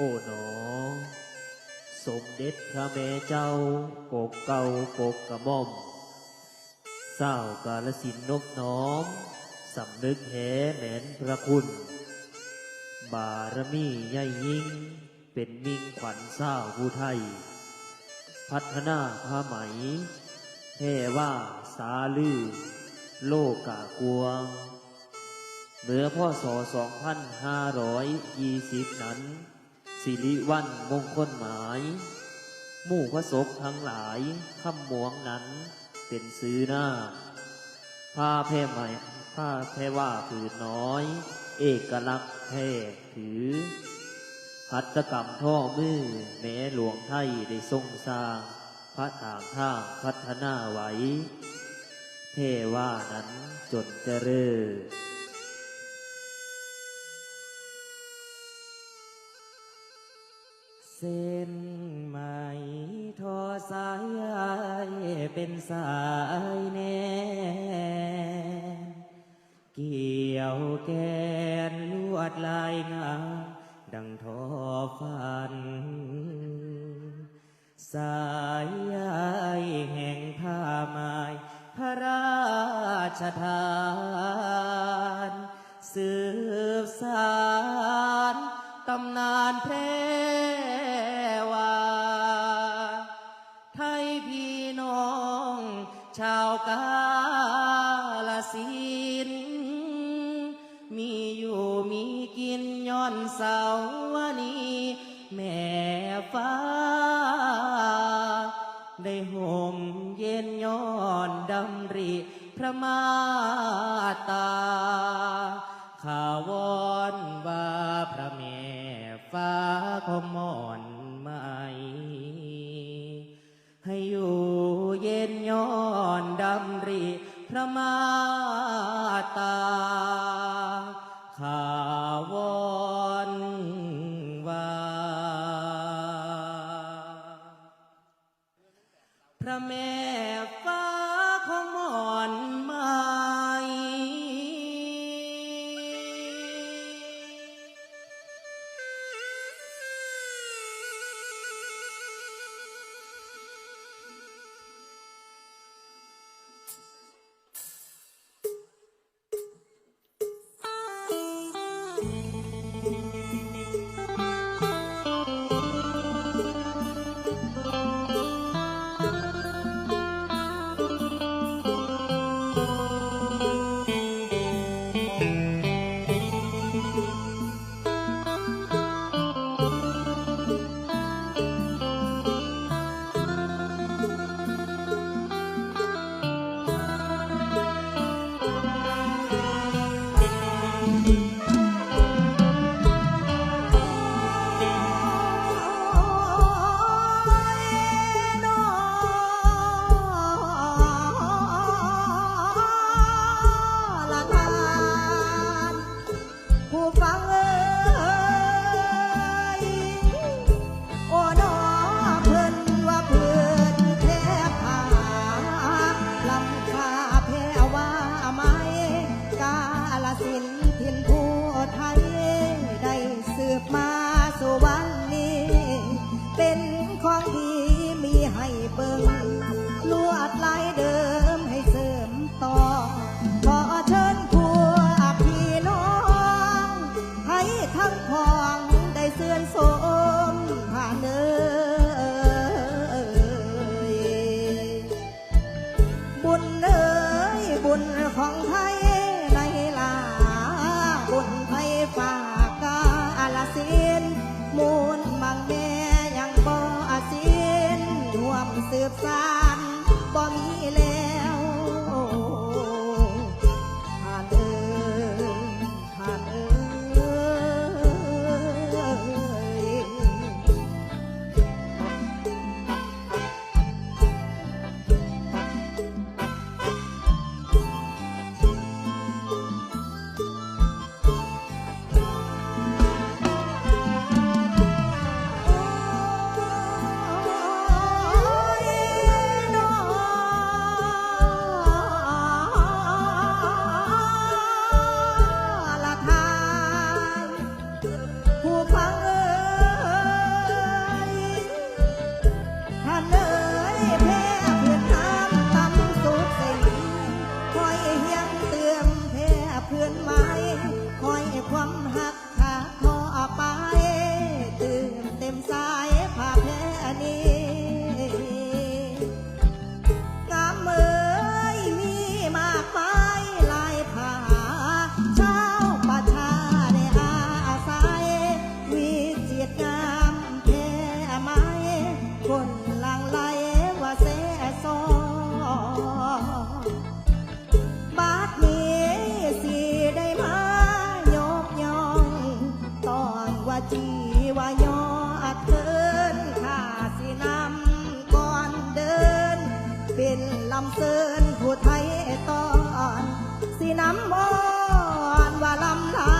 โอ้หนอ สมเด็จพระแม่เจ้าปกเก่าปกกระม่อมเศร้ากาลสินนกน้อมสำนึกแห่แหมนพระคุณ บารมีใหญ่ยิ่ง เป็นมิ่งขวัญเศร้าผู้ไทย พัฒนาผ้าไหมแพ่ว่าสาลือ โลกกากวงเมื่อพ่อศ2520 นั้น สิริวันมงคลหมาย มู่พระศกทั้งหลายคำหมวงนั้นเป็นซื้อหน้า ผ้าแพร่ใหม่ผ้าแพร่ว่าผืนน้อย เอกลักษณ์แท้ถือหัตถกรรมท่อมือ แม้หลวงไทยได้ทรงสร้าง พระทางท่าพัฒนาไว้เทว่านั้นจนเจริญ เส้นไหมทอสายใยเป็นสายแน่เกี่ยวแกนลวดลายงามดังทอฟัน สายใยแห่งผ้าไม้พระราชทาน สืบสารตำนานแพร่ ได้ห่มเย็นย้อนดำริพระมาตาข่าววอนว่าพระแม่ฟ้าขมอนไหมให้อยู่เย็นย้อนดำริพระมาตา แม่ฟ้าของหมอนไม้เลายเดิมให้เสริมต่อ ขอเชิญครัวพี่น้อง ให้ทั้งพองได้เสื่อนสมผ่าเนยบุญเนยบุญของไทยในลา บุญไทยฝากกาอาลาสินมูลบางแมยังบ่อาสินรวมสืบสาน เสินผู้ไทยตอนสีน้ำบอนว่าลำลา